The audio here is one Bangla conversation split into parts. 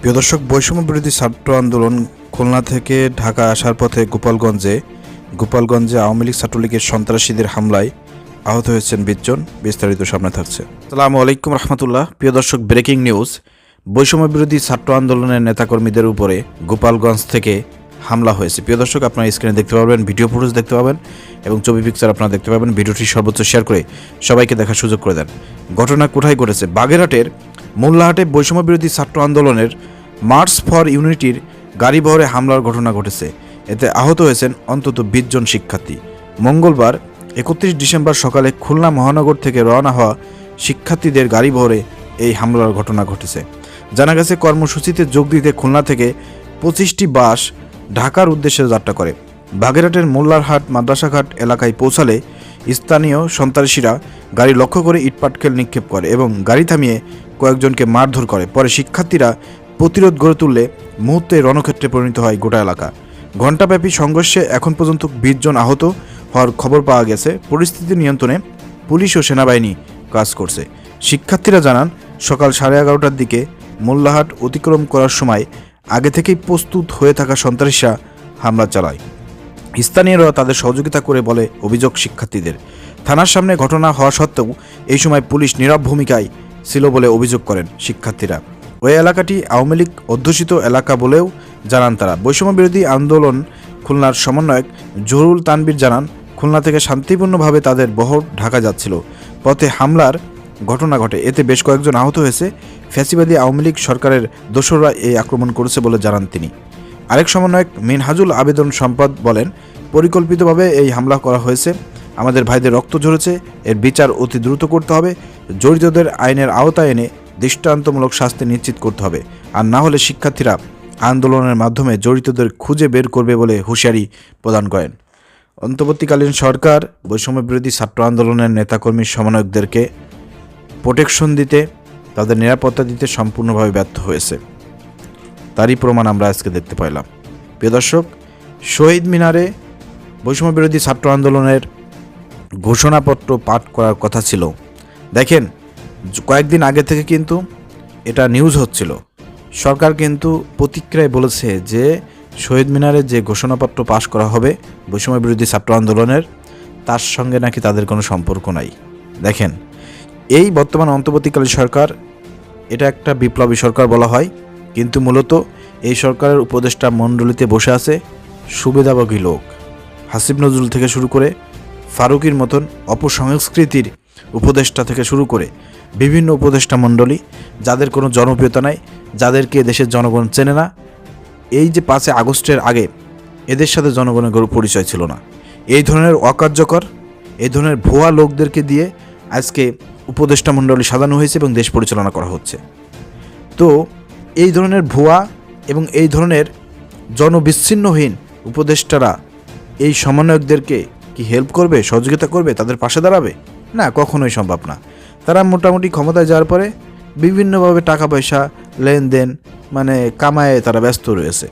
প্রিয় দর্শক, বৈষম্য বিরোধী ছাত্র আন্দোলন খুলনা থেকে ঢাকা আসার পথে গোপালগঞ্জে গোপালগঞ্জে আওয়ামী লীগ ছাত্রলীগের সন্ত্রাসীদের হামলায় আহত হয়েছেন বিশজন বিস্তারিত সামনে থাকছে। আসসালামু আলাইকুম রহমতুল্লাহ। প্রিয় দর্শক, ব্রেকিং নিউজ। বৈষম্য বিরোধী ছাত্র আন্দোলনের নেতাকর্মীদের উপরে গোপালগঞ্জ থেকে হামলা হয়েছে। প্রিয় দর্শক, আপনারা স্ক্রিনে দেখতে পাবেন, ভিডিও ফুটেজ দেখতে পাবেন এবং ছবি পিকচার আপনারা দেখতে পাবেন। ভিডিওটি সর্বোচ্চ শেয়ার করে সবাইকে দেখার সুযোগ করে দেন। ঘটনা কোথায় ঘটেছে? বাগেরহাটের মোল্লাহাটে বৈষম্য বিরোধী ছাত্র আন্দোলনের মার্চ ফর ইউনিটির গাড়ি বহরে হামলার ঘটনা ঘটেছে। এতে আহত হয়েছেন অন্তত বিশ জন শিক্ষার্থী। মঙ্গলবার, একত্রিশ ডিসেম্বর সকালে খুলনা মহানগর থেকে রওনা হওয়া শিক্ষার্থীদের গাড়ি বহরে এই হামলার ঘটনা ঘটেছে। জানা গেছে, কর্মসূচিতে যোগ দিতে খুলনা থেকে পঁচিশটি বাস ঢাকার উদ্দেশ্যে যাত্রা করে। বাগেরহাটের মোল্লারহাট মাদ্রাসাঘাট এলাকায় পৌঁছালে স্থানীয় সন্ত্রাসীরা গাড়ি লক্ষ্য করে ইটপাটকেল নিক্ষেপ করে এবং গাড়ি থামিয়ে কয়েকজনকে মারধর করে। পরে শিক্ষার্থীরা প্রতিরোধ গড়ে তুললে মুহূর্তে রণক্ষেত্রে পরিণত হয় গোটা এলাকা। ঘণ্টাব্যাপী সংঘর্ষে এখন পর্যন্ত বিশ জন আহত হওয়ার খবর পাওয়া গেছে। পরিস্থিতি নিয়ন্ত্রণে পুলিশ ও সেনাবাহিনী কাজ করছে। শিক্ষার্থীরা জানান, সকাল সাড়ে এগারোটার দিকে মোল্লাহাট অতিক্রম করার সময় আগে থেকেই প্রস্তুত হয়ে থাকা সন্ত্রাসীরা হামলা চালায়। স্থানীয়রা তাদের সহযোগিতা করে বলে অভিযোগ শিক্ষার্থীদের। থানার সামনে ঘটনা হওয়া সত্ত্বেও এই সময় পুলিশ নীরব ভূমিকায় ছিল বলে অভিযোগ করেন শিক্ষার্থীরা। ওই এলাকাটি আওয়ামী লীগ অধ্যুষিত এলাকা বলেও জানান তারা। বৈষম্য বিরোধী আন্দোলন খুলনার সমন্বয়ক জহুরুল তানবির জানান, খুলনা থেকে শান্তিপূর্ণভাবে তাদের বহর ঢাকা যাচ্ছিল। পথে হামলার ঘটনা ঘটে। এতে বেশ কয়েকজন আহত হয়েছে। ফ্যাসিবাদী আওয়ামী লীগ সরকারের দোসররা এই আক্রমণ করেছে বলে জানান তিনি। আরেক সমন্বয়ক মিনহাজুল আবেদন সম্পদ বলেন, পরিকল্পিতভাবে এই হামলা করা হয়েছে। আমাদের ভাইদের রক্ত ঝরেছে, এর বিচার অতি দ্রুত করতে হবে, জড়িতদের আইনের আওতায় এনে দৃষ্টান্তমূলক শাস্তি নিশ্চিত করতে হবে, আর না হলে শিক্ষার্থীরা আন্দোলনের মাধ্যমে জড়িতদের খুঁজে বের করবে বলে হুঁশিয়ারি প্রদান করেন। অন্তর্বর্তীকালীন সরকার বৈষম্য বিরোধী ছাত্র আন্দোলনের নেতাকর্মী সমন্বয়কদেরকে প্রোটেকশন দিতে, তাদের নিরাপত্তা দিতে সম্পূর্ণভাবে ব্যর্থ হয়েছে। তারই প্রমাণ আমরা আজকে দেখতে পাইলাম। প্রিয় দর্শক, শহীদ মিনারে বৈষম্য বিরোধী ছাত্র আন্দোলনের ঘোষণাপত্র পাঠ করার কথা ছিল। দেখেন কয়েকদিন আগে থেকে কিন্তু এটা নিউজ হচ্ছিল। সরকার কিন্তু প্রতিক্রিয়ায় বলেছে যে, শহীদ মিনারে যে ঘোষণাপত্র পাশ করা হবে, বৈষম্য বিরোধী ছাত্র আন্দোলনের, তার সঙ্গে নাকি তাদের কোনো সম্পর্ক নাই। দেখেন, এই বর্তমান অন্তর্বর্তীকালীন সরকার, এটা একটা বিপ্লবী সরকার বলা হয়, কিন্তু মূলত এই সরকারের উপদেষ্টা মণ্ডলীতে বসে আছে সুবিধাভোগী লোক। হাসিব নজরুল থেকে শুরু করে ফারুকির মতন অপসংস্কৃতির উপদেষ্টা থেকে শুরু করে বিভিন্ন উপদেষ্টা মণ্ডলী, যাদের কোনো জনপ্রিয়তা নাই, যাদেরকে দেশের জনগণ চেনে না, এই যে পাঁচই আগস্টের আগে এদের সাথে জনগণের গরু পরিচয় ছিল না। এই ধরনের অকার্যকর, এই ধরনের ভুয়া লোকদেরকে দিয়ে আজকে উপদেষ্টা মণ্ডলী সাজানো হয়েছে এবং দেশ পরিচালনা করা হচ্ছে। তো এই ধরনের ভুয়া এবং এই ধরনের জনবিচ্ছিন্নহীন উপদেষ্টারা এই সমন্বয়কদেরকে কি হেল্প করবে, সহযোগিতা করবে, তাদের পাশে দাঁড়াবে? না, কখনোই সম্ভব না। তারা মোটামুটি ক্ষমতায় যাওয়ার পরে বিভিন্নভাবে টাকা পয়সা লেনদেন মানে কামায়ে তারা ব্যস্ত রয়েছে।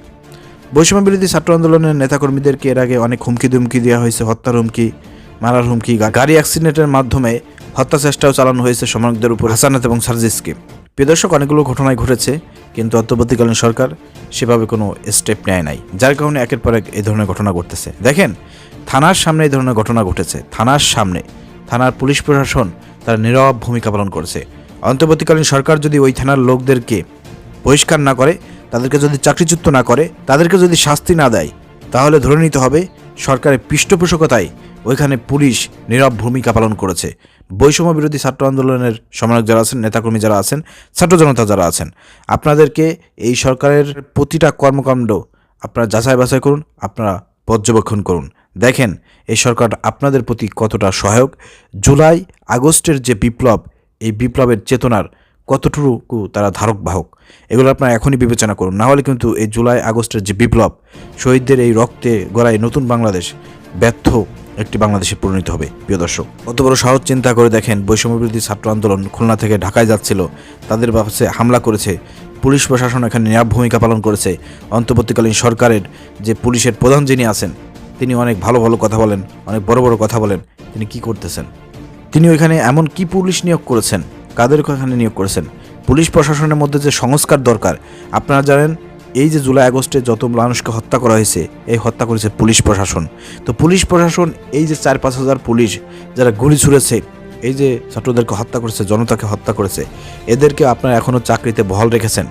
বৈষম্য বিরোধী ছাত্র আন্দোলনের নেতাকর্মীদেরকে এর আগে অনেক হুমকি দুমকি দেওয়া হয়েছে হত্যার হুমকি, মারার হুমকি গাড়ি অ্যাক্সিডেন্টের মাধ্যমে হত্যা চেষ্টাও চালানো হয়েছে সমন্বয়কদের উপর, হাসানাত এবং সার্জিসকে। প্রিয়দর্শক অনেকগুলো ঘটনায় ঘটেছে, কিন্তু অন্তর্বর্তীকালীন সরকার সেভাবে কোনো স্টেপ নেয় নাই। যার কারণে একের পর এক এই ধরনের ঘটনা ঘটতেছে। দেখেন, থানার সামনে এই ধরনের ঘটনা ঘটেছে। থানার সামনে, থানার পুলিশ প্রশাসন তারা নীরব ভূমিকা পালন করেছে। অন্তর্বর্তীকালীন সরকার যদি ওই থানার লোকদেরকে বহিষ্কার না করে, তাদেরকে যদি চাকরিচ্যুত না করে, তাদেরকে যদি শাস্তি না দেয়, তাহলে ধরে নিতে হবে সরকারের পৃষ্ঠপোষকতায় ওইখানে পুলিশ নীরব ভূমিকা পালন করেছে। বৈষম্য বিরোধী ছাত্র আন্দোলনের সমন্বয়ক যারা আছেন, নেতাকর্মী যারা আছেন, ছাত্র জনতা যারা আছেন, আপনাদেরকে এই সরকারের প্রতিটা কর্মকাণ্ড আপনারা যাচাই বাছাই করুন, আপনারা পর্যবেক্ষণ করুন। দেখেন, এই সরকার আপনাদের প্রতি কতটা সহায়ক। জুলাই আগস্টের যে বিপ্লব, এই বিপ্লবের চেতনার কতটুকু তারা ধারক বাহক এগুলো আপনারা এখনই বিবেচনা করুন। না হলে কিন্তু এই জুলাই আগস্টের যে বিপ্লব, শহীদদের এই রক্তে গড়ায় নতুন বাংলাদেশ ব্যর্থ একটি বাংলাদেশে পরিণত হবে। প্রিয় দর্শক, কত বড় সাহস চিন্তা করে দেখেন বৈষম্য বিরোধী ছাত্র আন্দোলন খুলনা থেকে ঢাকায় যাচ্ছিল। তাদের বাসে হামলা করেছে, পুলিশ প্রশাসন এখানে নীরব ভূমিকা পালন করেছে। অন্তর্বর্তীকালীন সরকারের যে পুলিশের প্রধান যিনি আছেন, তিনি অনেক ভালো ভালো কথা বলেন, অনেক বড় বড় কথা বলেন, তিনি কি করতেছেন? তিনি ওইখানে এমন কি পুলিশ নিয়োগ করেছেন? কাদেরকে এখানে নিয়োগ করেছেন? পুলিশ প্রশাসনের মধ্যে যে সংস্কার দরকার, আপনারা জানেন, এই যে জুলাই আগস্টে যত মানুষকে হত্যা করা হয়েছে, এই হত্যা করেছে পুলিশ প্রশাসন। তো পুলিশ প্রশাসন, এই যে চার পাঁচ হাজার পুলিশ যারা গুলি ছুড়েছে, এই যে ছাত্রদেরকে হত্যা করেছে, জনতাকে হত্যা করেছে, এদেরকে আপনারা এখনও চাকরিতে বহাল রেখেছেন।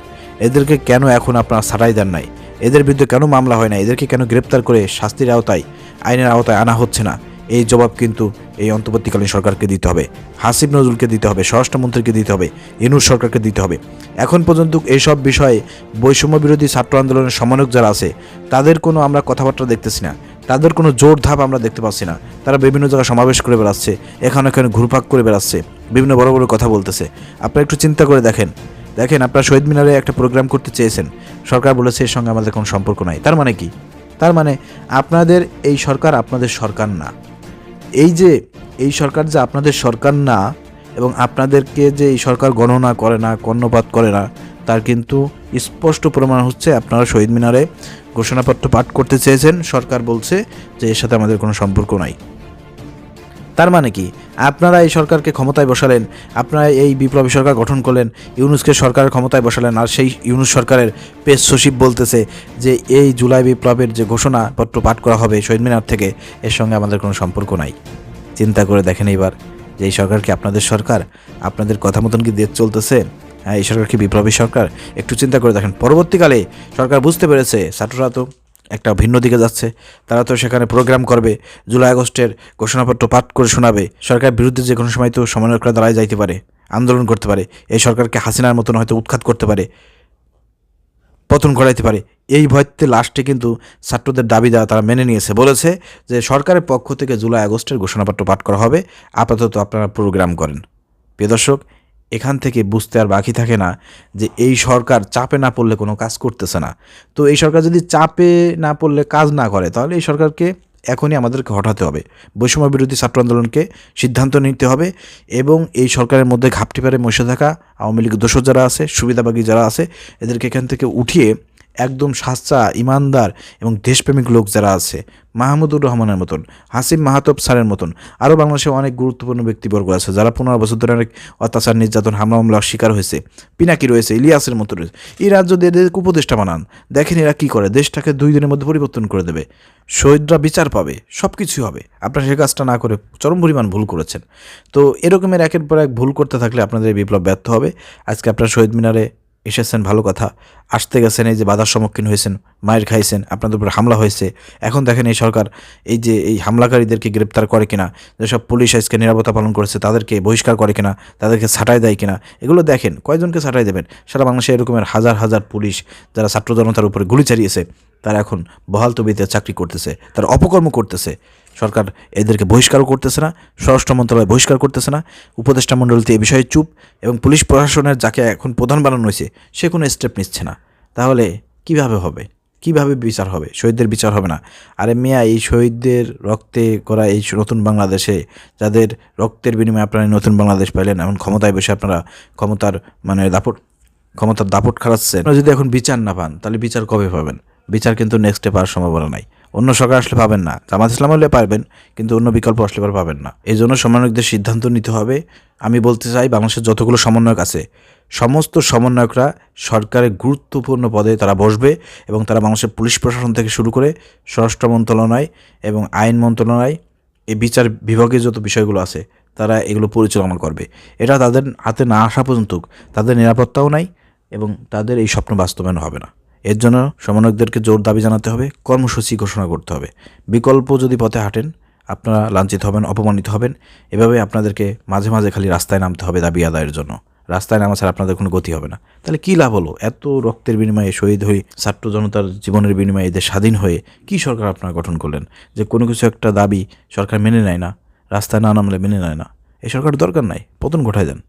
এদেরকে কেন এখন আপনারা ছাড়াই দেন নাই? এদের বিরুদ্ধে কেন মামলা হয় না এদেরকে কেন গ্রেপ্তার করে শাস্তির আওতায়, আইনের আওতায় আনা হচ্ছে না? এই জবাব কিন্তু এই অন্তর্বর্তীকালীন সরকারকে দিতে হবে। হাসিব নজরুলকে দিতে হবে স্বরাষ্ট্রমন্ত্রীকে দিতে হবে ইনুর সরকারকে দিতে হবে। এখন পর্যন্ত এইসব বিষয়ে বৈষম্য বিরোধী ছাত্র আন্দোলনের সমন্বয়ক যারা আছে, তাদের কোনো আমরা কথাবার্তা দেখতেছি না। তাদের কোনো জোর ধাপ আমরা দেখতে পাচ্ছি না। তারা বিভিন্ন জায়গায় সমাবেশ করে বেড়াচ্ছে, এখানে এখানে ঘুরপাক করে বেড়াচ্ছে, বিভিন্ন বড় বড় কথা বলতেছে। আপনারা একটু চিন্তা করে দেখেন। দেখেন, আপনারা শহীদ মিনারে একটা প্রোগ্রাম করতে চেয়েছেন। সরকার বলেছে এর সঙ্গে আমাদের কোনো সম্পর্ক নাই। তার মানে কি? তার মানে আপনাদের এই সরকার আপনাদের সরকার না। এই যে, এই সরকার যে আপনাদের সরকার না এবং আপনাদেরকে যে এই সরকার গণনা করে না, কর্ণপাত করে না, তার কিন্তু স্পষ্ট প্রমাণ হচ্ছে আপনারা শহীদ মিনারে ঘোষণাপত্র পাঠ করতে চেয়েছেন। সরকার বলছে যে এর সাথে আমাদের কোনো সম্পর্ক নাই। তার মানে কি? আপনারা এই সরকারকে ক্ষমতায় বসালেন, আপনারা এই বিপ্লবী সরকার গঠন করলেন, ইউনুসকে সরকারের ক্ষমতায় বসালেন, আর সেই ইউনুস সরকারের পেশ সচিব বলতেছে যে এই জুলাই বিপ্লবের যে ঘোষণাপত্র পাঠ করা হবে শহীদ মিনার থেকে, এর সঙ্গে আমাদের কোনো সম্পর্ক নাই। চিন্তা করে দেখেন এইবার যে এই সরকার কি আপনাদের সরকার? আপনাদের কথা মতন কি দেশ চলতেছে? হ্যাঁ এই সরকার কি বিপ্লবী সরকার? একটু চিন্তা করে দেখেন। পরবর্তীকালে সরকার বুঝতে পেরেছে, ছাত্ররা তো একটা ভিন্ন দিকে যাচ্ছে। তারা তো সেখানে প্রোগ্রাম করবে, জুলাই আগস্টের ঘোষণাপত্র পাঠ করে শোনাবে। সরকারের বিরুদ্ধে যে কোনো সময় তো সমন্বয়করা দাঁড়ায় যাইতে পারে, আন্দোলন করতে পারে, এই সরকারকে হাসিনার মতন হয়তো উৎখাত করতে পারে, পতন ঘটাইতে পারে। এই ভয়তে লাস্টে কিন্তু ছাত্রদের দাবি দেওয়া তারা মেনে নিয়েছে। বলেছে যে সরকারের পক্ষ থেকে জুলাই আগস্টের ঘোষণাপত্র পাঠ করা হবে। আপাতত আপনারা প্রোগ্রাম করেন। প্রিয় দর্শক এখান থেকে বুঝতে আর বাকি থাকে না যে এই সরকার চাপে না পড়লে কোনো কাজ করতেছে না। তো এই সরকার যদি চাপে না পড়লে কাজ না করে, তাহলে এই সরকারকে এখনই আমাদেরকে হটাতে হবে। বৈষম্য বিরোধী ছাত্র আন্দোলনকে সিদ্ধান্ত নিতে হবে এবং এই সরকারের মধ্যে ঘাপটি পারে মশে থাকা আওয়ামী লীগ দোষর যারা আছে, সুবিধাবাগী যারা আছে, এদেরকে এখান থেকে উঠিয়ে একদম সাচ্চা, ইমানদার এবং দেশপ্রেমিক লোক যারা আছে, মাহমুদুর রহমানের মতন, হাসিম মাহাতব স্যারের মতন, আরও বাংলাদেশে অনেক গুরুত্বপূর্ণ ব্যক্তিবর্গ আছে যারা পনেরো বছর ধরে অনেক অত্যাচার, নির্যাতন, হামলা, মামলার শিকার হয়েছে। পিনাকি রয়েছে, ইলিয়াসের মতো রয়েছে। এই রাজ্য দিয়ে এদের উপদেষ্টা বানান। দেখেন এরা কী করে, দেশটাকে দুই দিনের মধ্যে পরিবর্তন করে দেবে। শহীদরা বিচার পাবে সব কিছুই হবে। আপনারা সে কাজটা না করে চরম পরিমাণ ভুল করেছেন। তো এরকমের একের পর এক ভুল করতে থাকলে আপনাদের বিপ্লব ব্যর্থ হবে। আজকে আপনার শহীদ মিনারে এসেছেন, ভালো কথা। আসতে গেছেন, এই যে বাধার সম্মুখীন হয়েছেন, মায়ের খাইছেন, আপনাদের উপর হামলা হয়েছে। এখন দেখেন এই সরকার এই যে এই হামলাকারীদেরকে গ্রেপ্তার করে কিনা, যেসব পুলিশ আজকে নিরাপত্তা পালন করেছে, তাদেরকে বহিষ্কার করে কিনা, তাদেরকে ছাঁটাই দেয় কিনা, এগুলো দেখেন, কয়জনকে ছাঁটাই দেবেন? সারা বাংলাদেশে এরকমের হাজার হাজার পুলিশ, যারা ছাত্র জনতার উপরে গুলি চালিয়েছে তারা এখন বহাল তবিতে চাকরি করতেছে, তারা অপকর্ম করতেছে। সরকার এদেরকে বহিষ্কারও করতেছে না, স্বরাষ্ট্র মন্ত্রণালয় বহিষ্কার করতেছে না। উপদেষ্টা মণ্ডলীতে এ বিষয়ে চুপ এবং পুলিশ প্রশাসনের যাকে এখন প্রধান বানানো হয়েছে, সে কোনো স্টেপ নিচ্ছে না। তাহলে কীভাবে হবে? কীভাবে বিচার হবে? শহীদদের বিচার হবে না। আরে মিয়া, এই শহীদদের রক্তে করা এই নতুন বাংলাদেশে যাদের রক্তের বিনিময়ে আপনারা নতুন বাংলাদেশ পাইলেন, এমন ক্ষমতায় বসে আপনারা ক্ষমতার মানে দাপট, ক্ষমতার দাপট আপনারা যদি এখন বিচার না পান, তাহলে বিচার কবে পাবেন? বিচার কিন্তু নেক্সট নেক্সটে পাওয়ার সম্ভাবনা নাই। অন্য সরকার আসলে পাবেন না। জামাত ইসলাম হলে পারবেন, কিন্তু অন্য বিকল্প আসলে পাবেন না। এই জন্য সমন্বয়কদের সিদ্ধান্ত নিতে হবে। আমি বলতে চাই, বাংলাদেশের যতগুলো সমন্বয়ক আছে, সমস্ত সমন্বয়করা সরকারের গুরুত্বপূর্ণ পদে তারা বসবে এবং তারা বাংলাদেশের পুলিশ প্রশাসন থেকে শুরু করে স্বরাষ্ট্র মন্ত্রণালয় এবং আইন মন্ত্রণালয়, এই বিচার বিভাগের যত বিষয়গুলো আছে, তারা এগুলো পরিচালনা করবে। এটা তাদের হাতে না আসা পর্যন্ত তাদের নিরাপত্তাও নাই এবং তাদের এই স্বপ্ন বাস্তবায়ন হবে না। এর জন্য সমন্বয়কদেরকে জোর দাবি জানাতে হবে, কর্মসূচি ঘোষণা করতে হবে। বিকল্প যদি পথে হাঁটেন, আপনারা লাঞ্ছিত হবেন, অপমানিত হবেন, এভাবে আপনাদেরকে মাঝে মাঝে খালি রাস্তায় নামতে হবে দাবি আদায়ের জন্য। রাস্তায় নামা ছাড়া আপনাদের কোনো গতি হবে না। তাহলে কী লাভ হলো? এত রক্তের বিনিময়ে, শহীদ হয়ে ছাত্র জনতার জীবনের বিনিময়ে এদের স্বাধীন হয়ে কী সরকার আপনারা গঠন করলেন? যে কোনো কিছু একটা দাবি সরকার মেনে নেয় না, রাস্তায় না নামলে মেনে নেয় না। এই সরকার দরকার নাই, পতন ঘটায় দেন।